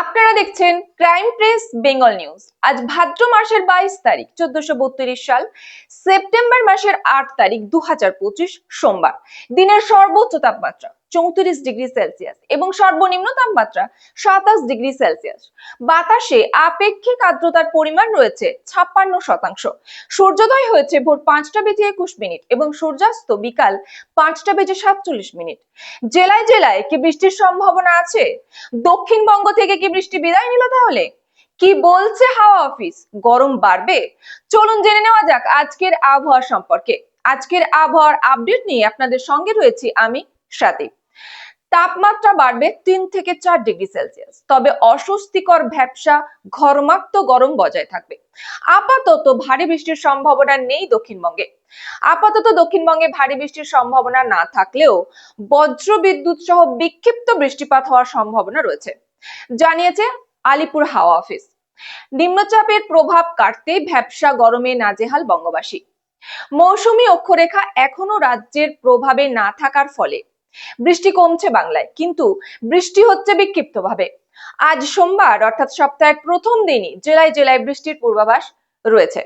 আপনারা দেখছেন crime press Bengal news আজ ভাদ্র মাসের বাইশ তারিখ, চোদ্দশো বত্রিশ সাল, সেপ্টেম্বর মাসের আট তারিখ দু হাজার পঁচিশ সোমবার। দিনের সর্বোচ্চ তাপমাত্রা চৌত্রিশ ডিগ্রি সেলসিয়াস এবং সর্বনিম্ন তাপমাত্রা সাতাশ ডিগ্রি সেলসিয়াস। বাতাসে আপেক্ষিক আর্দ্রতার পরিমাণ রয়েছে ছাপ্পান্ন শতাংশ। সূর্যোদয় হয়েছে ভোর পাঁচটা বেজে একুশ মিনিট এবং সূর্যাস্ত বিকাল পাঁচটা বেজে সাতচল্লিশ মিনিট। জেলায় জেলায় কি বৃষ্টির সম্ভাবনা আছে? দক্ষিণবঙ্গ থেকে কি বৃষ্টি বিদায় নিল তাহলে? কি বলছে হাওয়া অফিস? গরম বাড়বে? চলুন জেনে নেওয়া যাক আজকের আবহাওয়া সম্পর্কে। আজকের আবহাওয়ার আপডেট নিয়ে আপনাদের সঙ্গে রয়েছি আমি স্বাতী তাপমাত্রা বাড়বে তিন থেকে চার ডিগ্রি সেলসিয়াস। তবে অস্বস্তিকর ভ্যাবসা ঘরমাক্ত গরম বজায় থাকবে। আপাতত ভারী বৃষ্টির সম্ভাবনা নেই দক্ষিণবঙ্গে। আপাতত দক্ষিণবঙ্গে ভারী বৃষ্টির সম্ভাবনা না থাকলেও বজ্র বিদ্যুৎ সহ বিক্ষিপ্ত বৃষ্টিপাত হওয়ার সম্ভাবনা রয়েছে, জানিয়েছে আলিপুর হাওয়া অফিস। নিম্নচাপের প্রভাব কাটতে ভ্যাবসা গরমে নাজেহাল বঙ্গবাসী। মৌসুমী অক্ষরেখা এখনও রাজ্যের প্রভাবে না থাকার ফলে বৃষ্টি কমছে বাংলায়, কিন্তু বৃষ্টি হচ্ছে বিক্ষিপ্তভাবে। আজ সোমবার, অর্থাৎ সপ্তাহের প্রথম দিনই জেলায় জেলায় বৃষ্টির পূর্বাভাস রয়েছে।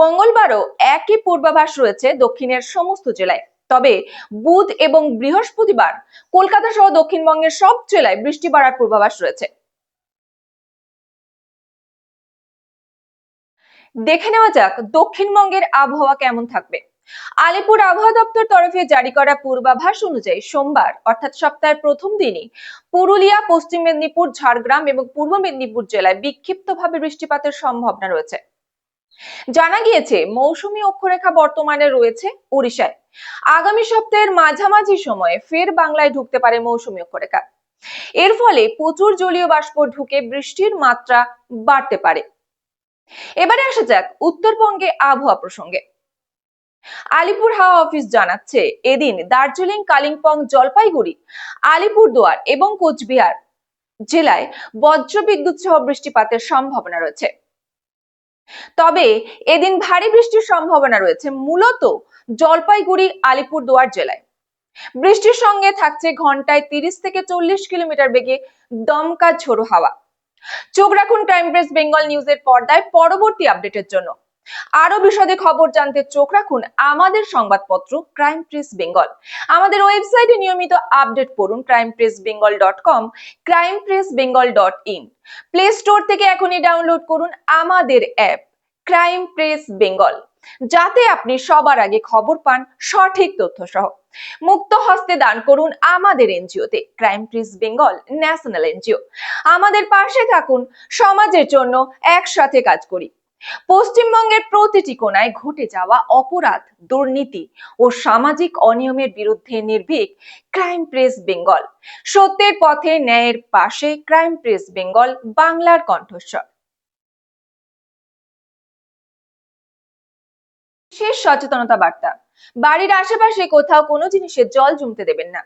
মঙ্গলবারও একই পূর্বাভাস রয়েছে দক্ষিণের সমস্ত জেলায়। তবে বুধ এবং বৃহস্পতিবার কলকাতা সহ দক্ষিণবঙ্গের সব জেলায় বৃষ্টি বাড়ার পূর্বাভাস রয়েছে। দেখে নেওয়া যাক দক্ষিণবঙ্গের আবহাওয়া কেমন থাকবে। আলিপুর আবহাওয়া দপ্তর তরফে জারি করা পূর্বাভাস অনুযায়ী সোমবার, অর্থাৎ সপ্তাহের প্রথম দিনই পুরুলিয়া, পশ্চিম মেদিনীপুর, ঝাড়গ্রাম এবং পূর্ব মেদিনীপুর জেলায় বিক্ষিপ্তভাবে বৃষ্টিপাতের সম্ভাবনা রয়েছে। জানা গিয়েছে, মৌসুমী অক্ষরেখা বর্তমানে রয়েছে ওড়িশায়। আগামী সপ্তাহের মাঝামাঝি সময়ে ফের বাংলায় ঢুকতে পারে মৌসুমী অক্ষরেখা। এর ফলে প্রচুর জলীয় বাষ্প ঢুকে বৃষ্টির মাত্রা বাড়তে পারে। এবারে আসা যাক উত্তরবঙ্গে আবহাওয়া প্রসঙ্গে। আলিপুর হাওয়া অফিস জানাচ্ছে, এদিন দার্জিলিং, কালিম্পং, জলপাইগুড়ি, আলিপুরদুয়ার এবং কোচবিহার জেলায় বজ্রবিদ্যুৎ সহ বৃষ্টিপাতের সম্ভাবনা রয়েছে। তবে এদিন ভারী বৃষ্টির সম্ভাবনা রয়েছে, মূলত জলপাইগুড়ি, আলিপুরদুয়ার জেলায়। বৃষ্টির সঙ্গে থাকছে ঘন্টায় তিরিশ থেকে চল্লিশ কিলোমিটার বেগে দমকা ঝোড়ো হাওয়া। চোখ রাখুন ক্রাইম প্রেস বেঙ্গল নিউজের পর্দায় পরবর্তী আপডেটের জন্য। আরও বিশদে খবর জানতে চোখ রাখুন আমাদের সংবাদপত্র ক্রাইম প্রেস বেঙ্গল। আমাদের ওয়েবসাইটে নিয়মিত আপডেট পড়ুন Crime Press Bengal dot com, Crime Press Bengal dot in. Play store থেকে এখনই ডাউনলোড করুন আমাদের অ্যাপ, ক্রাইম প্রেস বেঙ্গল, যাতে আপনি সবার আগে খবর পান সঠিক তথ্য সহ মুক্ত হস্তে দান করুন আমাদের এনজিওতে, Crime Press Bengal national NGO. আমাদের পাশে থাকুন, সমাজের জন্য একসাথে কাজ করি। পশ্চিমবঙ্গের প্রতিটি কোনায় ঘটে যাওয়া অপরাধ, দুর্নীতি ও সামাজিক অনিয়মের বিরুদ্ধে নির্ভীক ক্রাইম প্রেস বেঙ্গল। সত্যের পথে ন্যায়ের পাশে ক্রাইম প্রেস বেঙ্গল, বাংলার কণ্ঠস্বর। শেষ সচেতনতা বার্তা। বাড়ির আশেপাশে কোথাও কোনো জিনিসের জল জমতে দেবেন না।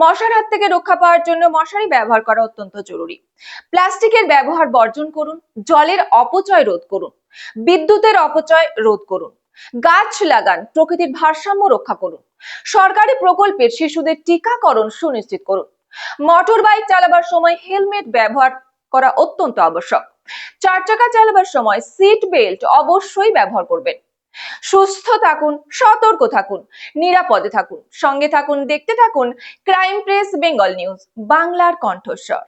মশার হাত থেকে রক্ষা পাওয়ার জন্য মশারি ব্যবহার করা অত্যন্ত জরুরি। প্লাস্টিকের ব্যবহার বর্জন করুন, জলের অপচয় রোধ করুন, বিদ্যুতের অপচয় রোধ করুন, গাছ লাগান, প্রকৃতির ভারসাম্য রক্ষা করুন, সরকারি প্রকল্পের শিশুদের টিকাকরণ সুনিশ্চিত করুন মোটর বাইক চালাবার সময় হেলমেট ব্যবহার করা অত্যন্ত আবশ্যক চার চাকা চালাবার সময় সিট বেল্ট অবশ্যই ব্যবহার করবেন। সুস্থ থাকুন, সতর্ক থাকুন, নিরাপদে থাকুন, সঙ্গে থাকুন, দেখতে থাকুন, ক্রাইম প্রেস, বেঙ্গল নিউজ, বাংলার কণ্ঠস্বর।